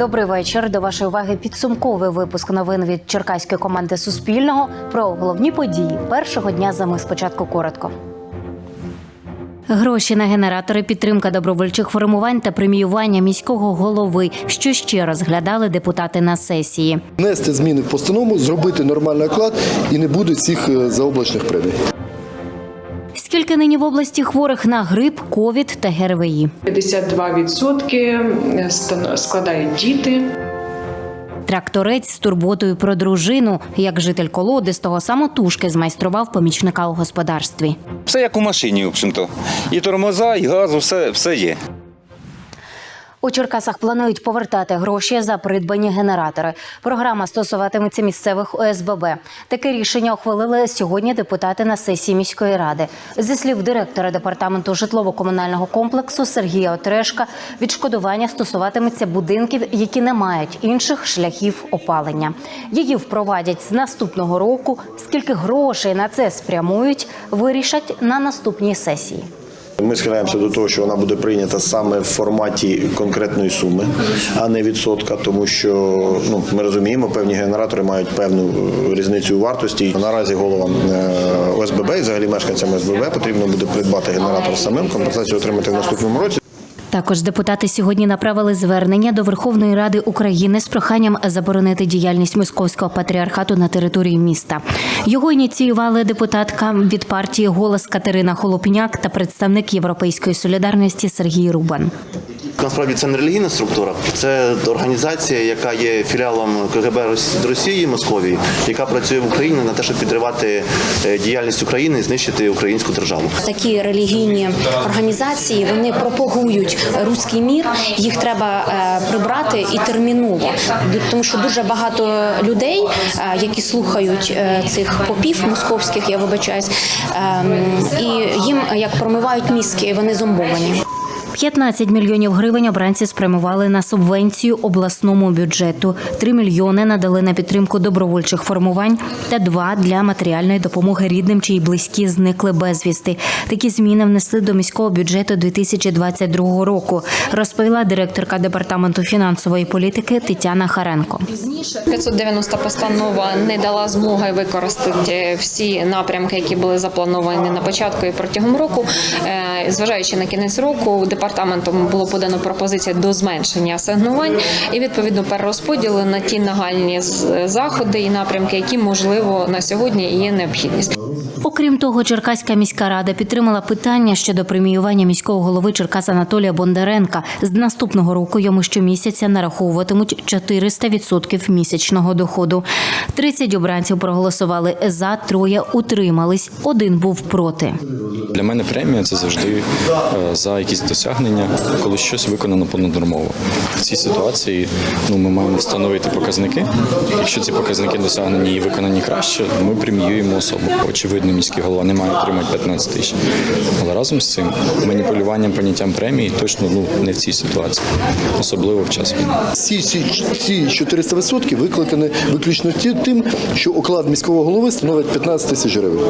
Добрий вечір. До вашої уваги підсумковий випуск новин від черкаської команди Суспільного про головні події першого дня зими. Спочатку коротко. Гроші на генератори, підтримка добровольчих формувань та преміювання міського голови, що ще розглядали депутати на сесії. внести зміни в постанову, зробити нормальний оклад і не буде цих е, заоблачних премій. Скільки нині в області хворих на грип, ковід та ГРВІ? 52% стан- складають діти. Тракторець з турботою про дружину, як житель колодистого самотужки змайстрував помічника у господарстві. Все як у машині, в общем-то. І тормоза, і газу, все, все є. У Черкасах планують повертати гроші за придбані генератори. Програма стосуватиметься місцевих ОСББ. Таке рішення ухвалили сьогодні депутати на сесії міської ради. Зі слів директора департаменту житлово-комунального комплексу Сергія Отрешка, відшкодування стосуватиметься будинків, які не мають інших шляхів опалення. Її впровадять з наступного року. Скільки грошей на це спрямують, вирішать на наступній сесії. Ми схиляємося до того, що вона буде прийнята саме в форматі конкретної суми, а не відсотка, тому що ну ми розуміємо, певні генератори мають певну е, різницю у вартості. Наразі головам е, ОСББ і взагалі мешканцям ОСББ потрібно буде придбати генератор самим, компенсацію отримати в наступному році. Також депутати сьогодні направили звернення до Верховної Ради України з проханням заборонити діяльність московського патріархату на території міста. Його ініціювали депутатка від партії Голос Катерина Холопняк та представник Європейської солідарності Сергій Рубан. Насправді це не релігійна структура, це організація, яка є філіалом КГБ Рос- Росії Московії, яка працює в Україні на те, щоб підривати е, діяльність України і знищити українську державу. Такі релігійні організації вони пропагують руський мір. Їх треба е, прибрати і терміново, тому що дуже багато людей, е, які слухають цих попів московських, я вибачаюсь, ем, і їм як промивають мізки, вони зомбовані. 15 мільйонів гривень обранці спрямували на субвенцію обласному бюджету. 3 мільйони надали на підтримку добровольчих формувань та 2 для матеріальної допомоги рідним, чиї близькі зникли безвісти. Такі зміни внесли до міського бюджету 2022 року, розповіла директорка департаменту фінансової політики Тетяна Харенко. 590 постанова не дала змоги використати всі напрямки, які були заплановані на початку і протягом року. Е, Зважаючи на кінець року, департаментом було подано пропозиція до зменшення асигнувань і відповідно перерозподіли на ті нагальні заходи і напрямки, які можливо на сьогодні є необхідність. Окрім того, Черкаська міська рада підтримала питання щодо преміювання міського голови Черкас Анатолія Бондаренка. З наступного року йому щомісяця нараховуватимуть 400% місячного доходу. 30 обранців проголосували за, троє утримались, один був проти. Для мене премія це завжди е, за якісь досягнення, коли щось виконано понаднормово. В цій ситуації ну, ми маємо встановити показники. Якщо ці показники досягнені і виконані краще, ми преміюємо особу. Очевидно, міський голова не має отримати 15 тисяч. Але разом з цим маніпулюванням поняттям премії точно ну, не в цій ситуації, особливо в час війни. Ці, ці, ці 400% викликані виключно тим, що оклад міського голови становить 15 тисяч гривень.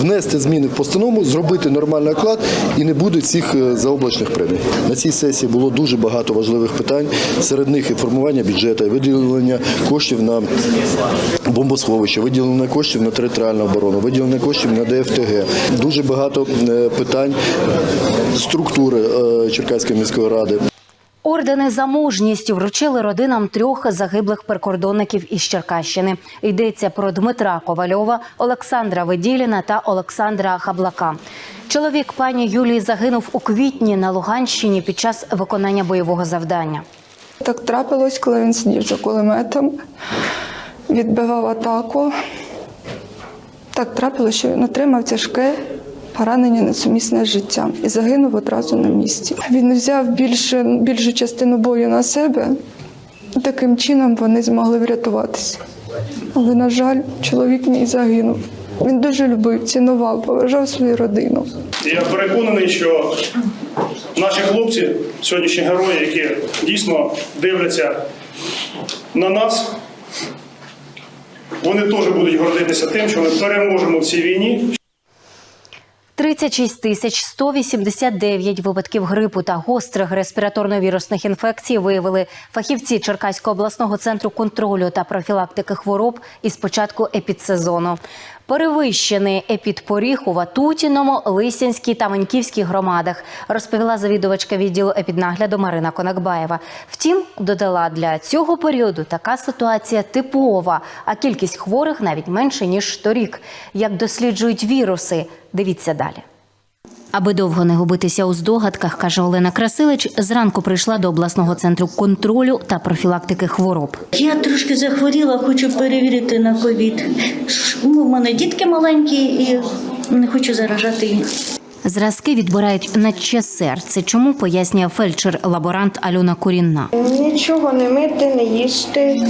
Внести зміни в постанову, зробити нормальний оклад і не буде цих е, заоблачних премій. На цій сесії було дуже багато важливих питань. Серед них і формування бюджету, і виділення коштів на бомбосховище, виділення коштів на територіальну оборону, виділення коштів на ДФТГ. Дуже багато е, питань структури е, Черкаської міської ради. Ордени за мужність вручили родинам трьох загиблих прикордонників із Черкащини. Йдеться про Дмитра Ковальова, Олександра Веділіна та Олександра Хаблака. Чоловік пані Юлії загинув у квітні на Луганщині під час виконання бойового завдання. Так трапилось, коли він сидів за кулеметом, відбивав атаку. Так трапилось, що він отримав тяжке поранення несумісне з життям і загинув одразу на місці. Він взяв більше, більшу частину бою на себе, таким чином вони змогли врятуватися. Але, на жаль, чоловік мій загинув. Він дуже любив, цінував, поважав свою родину. Я переконаний, що наші хлопці, сьогоднішні герої, які дійсно дивляться на нас, вони теж будуть гордитися тим, що ми переможемо в цій війні, 36 тисяч 189 випадків грипу та гострих респіраторно-вірусних інфекцій виявили фахівці Черкаського обласного центру контролю та профілактики хвороб із початку епідсезону. Перевищений епідпоріг у Ватутіному, Лисянській та Маньківській громадах, розповіла завідувачка відділу епіднагляду Марина Конакбаєва. Втім, додала, для цього періоду така ситуація типова, а кількість хворих навіть менше ніж торік. Як досліджують віруси, дивіться далі. Аби довго не губитися у здогадках, каже Олена Красилич, зранку прийшла до обласного центру контролю та профілактики хвороб. Я трошки захворіла, хочу перевірити на ковід. У мене дітки маленькі і не хочу заражати їх. Зразки відбирають на че серце. Чому пояснює фельдшер-лаборант Альона Курінна. Нічого не мити, не їсти.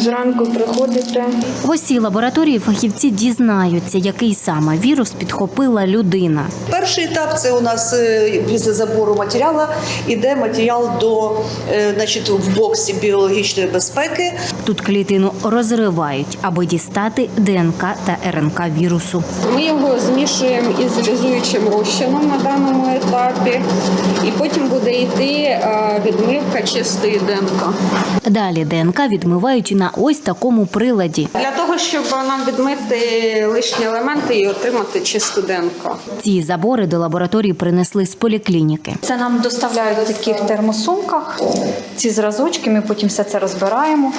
Зранку приходите. В ось лабораторії фахівці дізнаються, який саме вірус підхопила людина. Перший етап це у нас е, після забору матеріалу іде матеріал до е, значить, в боксі біологічної безпеки. Тут клітину розривають, аби дістати ДНК та РНК вірусу. Ми його змішуємо із лізуючим розчином на даному етапі, і потім буде йти е, відмивка чистої ДНК. Далі ДНК відмивають на ось такому приладі. Для того, щоб нам відмити лишні елементи і отримати чисту ДНК. Ці забори до лабораторії принесли з поліклініки. Це нам доставляють в таких термосумках. Ці зразочки, ми потім все це розбираємо,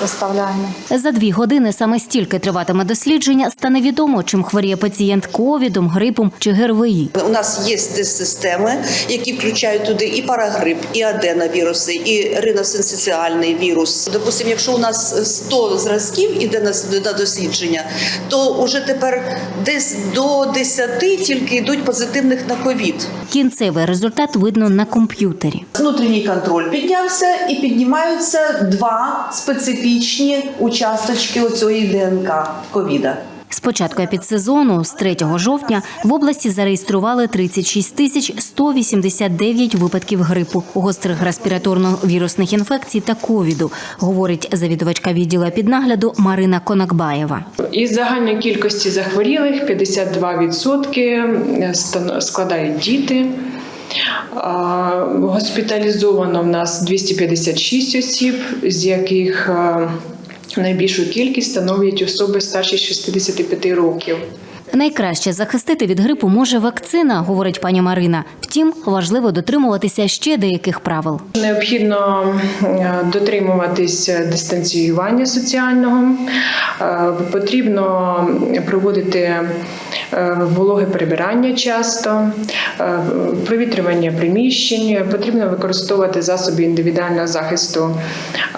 розставляємо. За дві години саме стільки триватиме дослідження, стане відомо, чим хворіє пацієнт ковідом, грипом чи ГРВІ. У нас є тест-системи, які включають туди і парагрип, і аденовіруси, і риносенсіціальний вірус. Допустимо, якщо у нас 100 зразків іде на, на дослідження, то вже тепер десь до 10 тільки йдуть позитивних на ковід. Кінцевий результат видно на комп'ютері. Внутрішній контроль піднявся і піднімаються два специфічні участочки оцієї ДНК ковіда. З початку епідсезону, з 3 жовтня, в області зареєстрували 36 тисяч 189 випадків грипу, гострих респіраторно-вірусних інфекцій та ковіду, говорить завідувачка відділу піднагляду Марина Конакбаєва. Із загальної кількості захворілих 52% стан- складають діти. Госпіталізовано в нас 256 осіб, з яких а, найбільшу кількість становлять особи старші 65 років. Найкраще захистити від грипу може вакцина, говорить пані Марина. Втім, важливо дотримуватися ще деяких правил. Необхідно дотримуватися дотримуватись дистанціювання соціального. Е, Потрібно проводити е, вологе прибирання часто, е, провітрювання приміщень. Потрібно використовувати засоби індивідуального захисту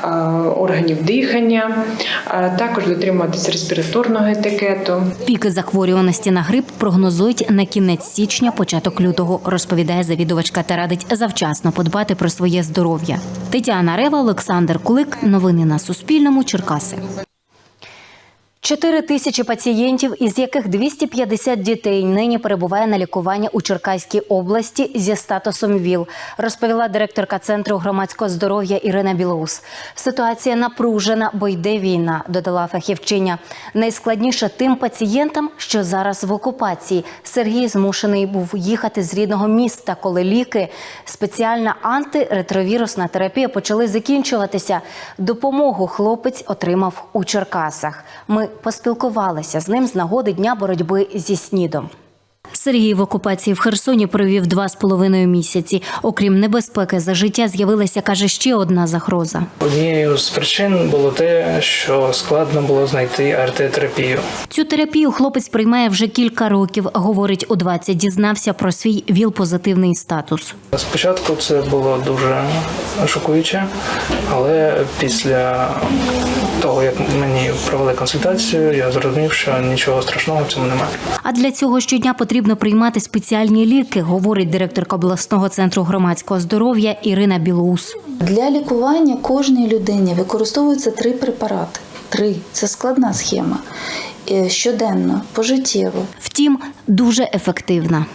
е, органів дихання, також дотримуватись респіраторного етикету. Піки захворюваності на грип прогнозують на кінець січня, початок лютого, розповідає завідувачка та радить завчасно подбати про своє здоров'я. Тетяна Рева, Олександр Кулик. Новини на Суспільному. Черкаси. Чотири тисячі пацієнтів, із яких 250 дітей нині перебуває на лікуванні у Черкаській області зі статусом ВІЛ, розповіла директорка центру громадського здоров'я Ірина Білоус. Ситуація напружена, бо йде війна, додала фахівчиня. Найскладніше тим пацієнтам, що зараз в окупації. Сергій змушений був їхати з рідного міста, коли ліки, спеціальна антиретровірусна терапія почали закінчуватися. Допомогу хлопець отримав у Черкасах. Ми поспілкувалися з ним з нагоди дня боротьби зі снідом. Сергій в окупації в Херсоні провів два з половиною місяці. Окрім небезпеки за життя, з'явилася каже ще одна загроза. Однією з причин було те, що складно було знайти артетерапію. Цю терапію хлопець приймає вже кілька років. Говорить, у 20 дізнався про свій ВІЛ-позитивний статус. Спочатку це було дуже шокуюче, але після того, як мені провели консультацію, я зрозумів, що нічого страшного в цьому немає. А для цього щодня потрібно приймати спеціальні ліки, говорить директорка обласного центру громадського здоров'я Ірина Білоус. Для лікування кожній людині використовуються три препарати. Три це складна схема. Е, Щоденно, пожиттєво. Втім, дуже ефективна.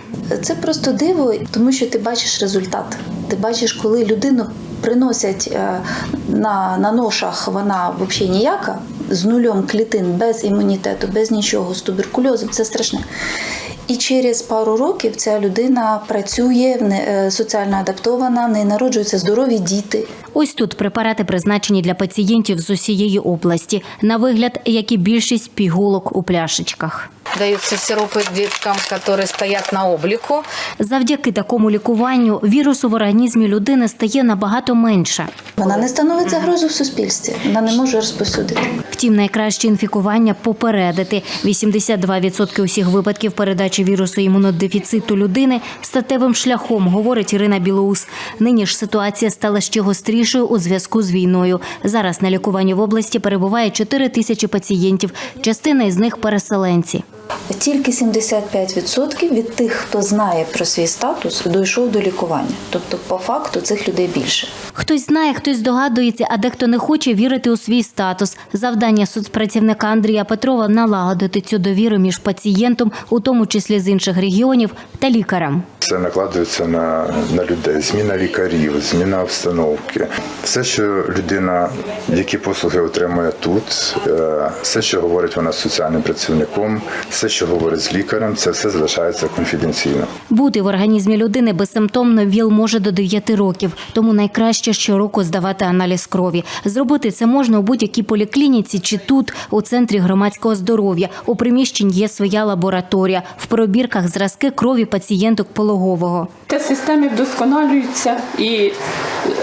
Це просто диво, тому що ти бачиш результат. Ти бачиш, коли людину приносять е, на, на ношах, вона взагалі ніяка, з нульом клітин, без імунітету, без нічого, з туберкульозом, це страшне. І через пару років ця людина працює, е, соціально адаптована, в неї народжуються здорові діти. Ось тут препарати призначені для пацієнтів з усієї області. На вигляд, як і більшість пігулок у пляшечках. Даются сиропы деткам, которые стоят на облику. Завдяки такому лікуванню вірусу в організмі людини стає набагато менше. Вона не становить загрозу в суспільстві, вона не може розповсюдити. Втім, найкраще інфікування попередити. 82% усіх випадків передачі вірусу імунодефіциту людини статевим шляхом, говорить Ірина Білоус. Нині ж ситуація стала ще гострішою у зв'язку з війною. Зараз на лікуванні в області перебуває 4 тисячі пацієнтів. Частина із них переселенці. Тільки 75% від тих, хто знає про свій статус, дійшов до лікування. Тобто, по факту цих людей більше. Хтось знає, хтось здогадується, а дехто не хоче вірити у свій статус. Завдання соцпрацівника Андрія Петрова налагодити цю довіру між пацієнтом, у тому числі з інших регіонів, та лікарем. Це накладується на, на людей, зміна лікарів, зміна обстановки. Все, що людина, які послуги отримує тут, е, все, що говорить вона з соціальним працівником, все, що говорить з лікарем, це все залишається конфіденційно. Бути в організмі людини безсимптомно ВІЛ може до 9 років, тому найкраще щороку здавати аналіз крові. Зробити це можна у будь-якій поліклініці чи тут, у центрі громадського здоров'я. У приміщенні є своя лабораторія. В пробірках зразки крові пацієнток пологового. Та системи вдосконалюються і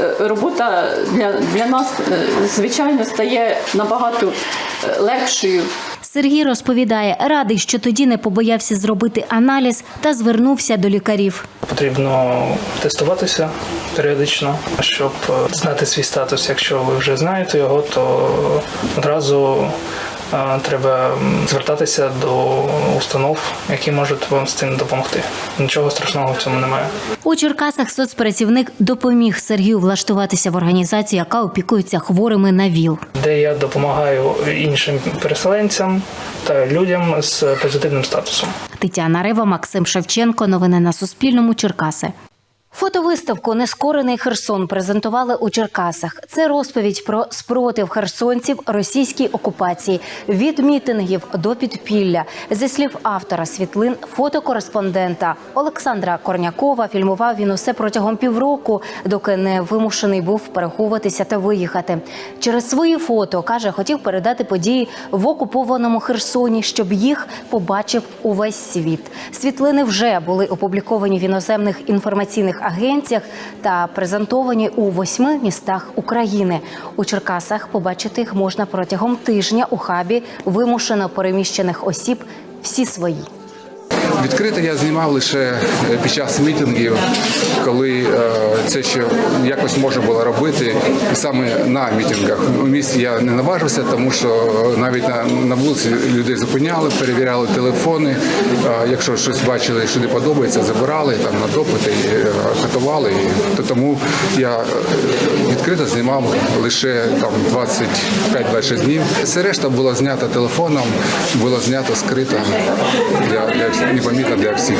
е, робота для, для нас, е, звичайно, стає набагато е, легшою. Сергій розповідає, радий, що тоді не побоявся зробити аналіз та звернувся до лікарів. Потрібно тестуватися періодично, щоб знати свій статус. Якщо ви вже знаєте його, то одразу треба звертатися до установ, які можуть вам з цим допомогти. Нічого страшного в цьому немає. У Черкасах соцпрацівник допоміг Сергію влаштуватися в організацію, яка опікується хворими на ВІЛ. Де я допомагаю іншим переселенцям та людям з позитивним статусом. Тетяна Рева, Максим Шевченко. Новини на Суспільному. Черкаси. Фотовиставку Нескорений Херсон презентували у Черкасах. Це розповідь про спротив херсонців російській окупації від мітингів до підпілля. Зі слів автора світлин, фотокореспондента Олександра Корнякова фільмував він усе протягом півроку, доки не вимушений був переховуватися та виїхати. Через свої фото каже, хотів передати події в окупованому Херсоні, щоб їх побачив увесь світ. Світлини вже були опубліковані в іноземних інформаційних агенціях та презентовані у восьми містах України. У Черкасах побачити їх можна протягом тижня у хабі вимушено переміщених осіб всі свої. Відкрито я знімав лише е, під час мітингів, коли е, це ще якось можна було робити, і саме на мітингах. У місті я не наважився, тому що е, навіть на, на вулиці людей зупиняли, перевіряли телефони. Якщо щось бачили, що не подобається, забирали там на допити, катували. То тому я відкрито знімав лише там 25-26 днів. Все решта було знято телефоном, було знято скрито для, для непомітно для всіх.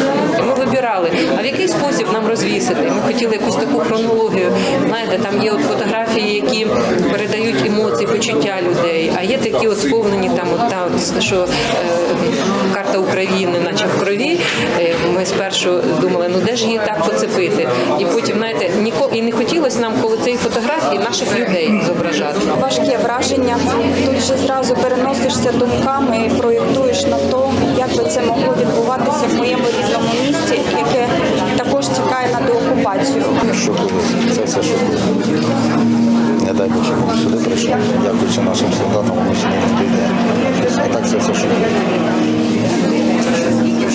Ми вибирали, а в який спосіб нам розвісити. Ми хотіли якусь таку хронологію. Знаєте, там є от фотографії, які передають емоції, почуття людей, а є такі от сповнені там, от, та, от, що е, карта України, наче в крові. Е, Ми спершу думали, ну де ж її так поцепити. І потім, знаєте, ніко і не хотілося нам коло цієї фотографії наших людей зображати. Важке враження. Тут же зразу переносишся думками і проєктуєш на то, як би це могло відбуватися в моєму рідному місті, яке також чекає на деокупацію. Шокує. Це все шокує. Не дай Боже, щоб сюди прийшов. Дякуючи нашим солдатам, воно сюди не прийде. А так це все шокує.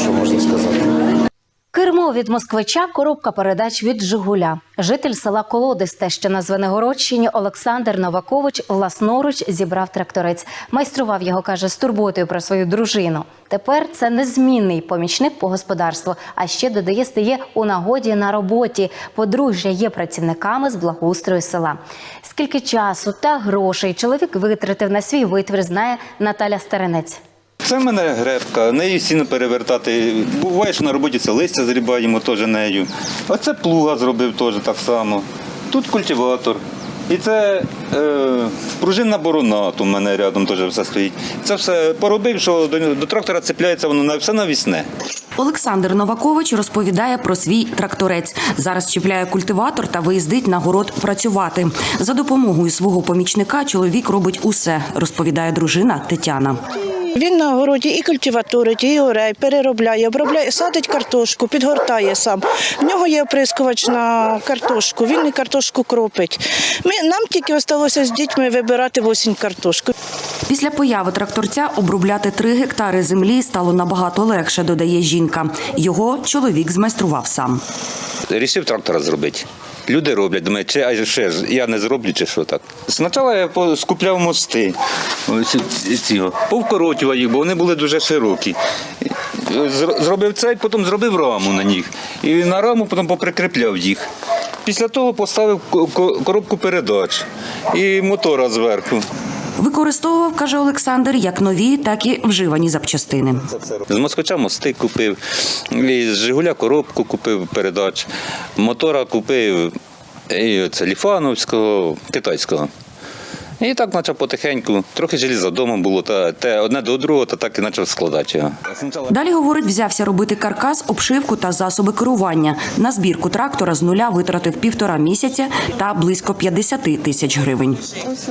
Що можна сказати? Кермо від москвича, коробка передач від Жигуля. Житель села Колодис, те, що на Звенигородщині, Олександр Новакович власноруч зібрав тракторець. Майстрував його, каже, з турботою про свою дружину. Тепер це незмінний помічник по господарству, а ще додає, стає у нагоді на роботі. Подружжя є працівниками з благоустрою села. Скільки часу та грошей чоловік витратив на свій витвір, знає Наталя Старинець. Це в мене гребка, нею сіно перевертати. Буває, що на роботі це листя зрібаємо теж нею. Оце плуга зробив теж так само. Тут культиватор. І це е, пружинна борона, в мене рядом теж все стоїть. Це все поробив, що до, до трактора цепляється воно на все навісне. Олександр Новакович розповідає про свій тракторець. Зараз чіпляє культиватор та виїздить на город працювати. За допомогою свого помічника чоловік робить усе, розповідає дружина Тетяна. Він на городі і культиваторить, і орей, переробляє, обробляє, садить картошку, підгортає сам. В нього є оприскувач на картошку, він і картошку кропить. Ми, нам тільки залишилося з дітьми вибирати в осінь картошку. Після появи тракторця обробляти три гектари землі стало набагато легше, додає жінка. Його чоловік змайстрував сам. Рішив трактора зробити. Люди роблять, думаю, чи а ще ж я не зроблю, чи що так. Спочатку я скупляв мости, ось ці, повкоротював їх, бо вони були дуже широкі. Зробив цей, потім зробив раму на них. І на раму потім поприкріпляв їх. Після того поставив ко- ко- коробку передач і мотора зверху. Використовував, каже Олександр, як нові, так і вживані запчастини. З москвича мости купив, з Жигуля коробку купив передач, мотора купив і це Ліфановського, китайського. І так почав потихеньку. Трохи желіза вдома було, та те одне до другого, та так і почав складати його. Далі, говорить, взявся робити каркас, обшивку та засоби керування. На збірку трактора з нуля витратив півтора місяця та близько 50 тисяч гривень.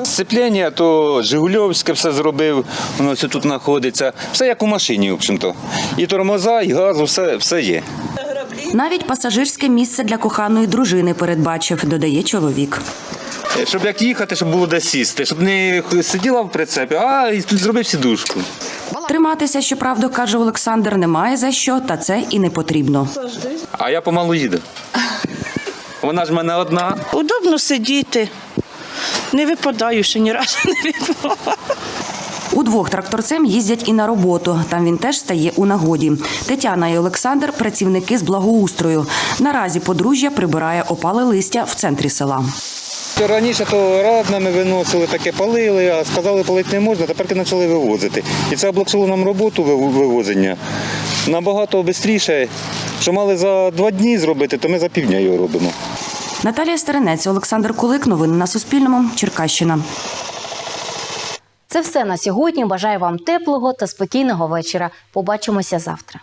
Сцеплення, то Жигульовське все зробив, воно все тут знаходиться. Все як у машині, в общем-то. І тормоза, і газу, все, все є. Навіть пасажирське місце для коханої дружини передбачив, додає чоловік. Щоб як їхати, щоб було де сісти, щоб не сиділа в прицепі, а і тут зробив сідушку. Триматися, щоправда, каже Олександр, немає за що, та це і не потрібно. А я помалу їду. Вона ж в мене одна. Удобно сидіти. Не випадаю ще ні разу не випадаю. Удвох тракторцем їздять і на роботу. Там він теж стає у нагоді. Тетяна і Олександр працівники з благоустрою. Наразі подружжя прибирає опале листя в центрі села. Раніше то раднами виносили, таке палили, а сказали, палити не можна, тепер почали вивозити. І це облегшило нам роботу вивозення набагато швидше. Що мали за два дні зробити, то ми за півдня його робимо. Наталія Стеренець, Олександр Кулик. Новини на Суспільному. Черкащина. Це все на сьогодні. Бажаю вам теплого та спокійного вечора. Побачимося завтра.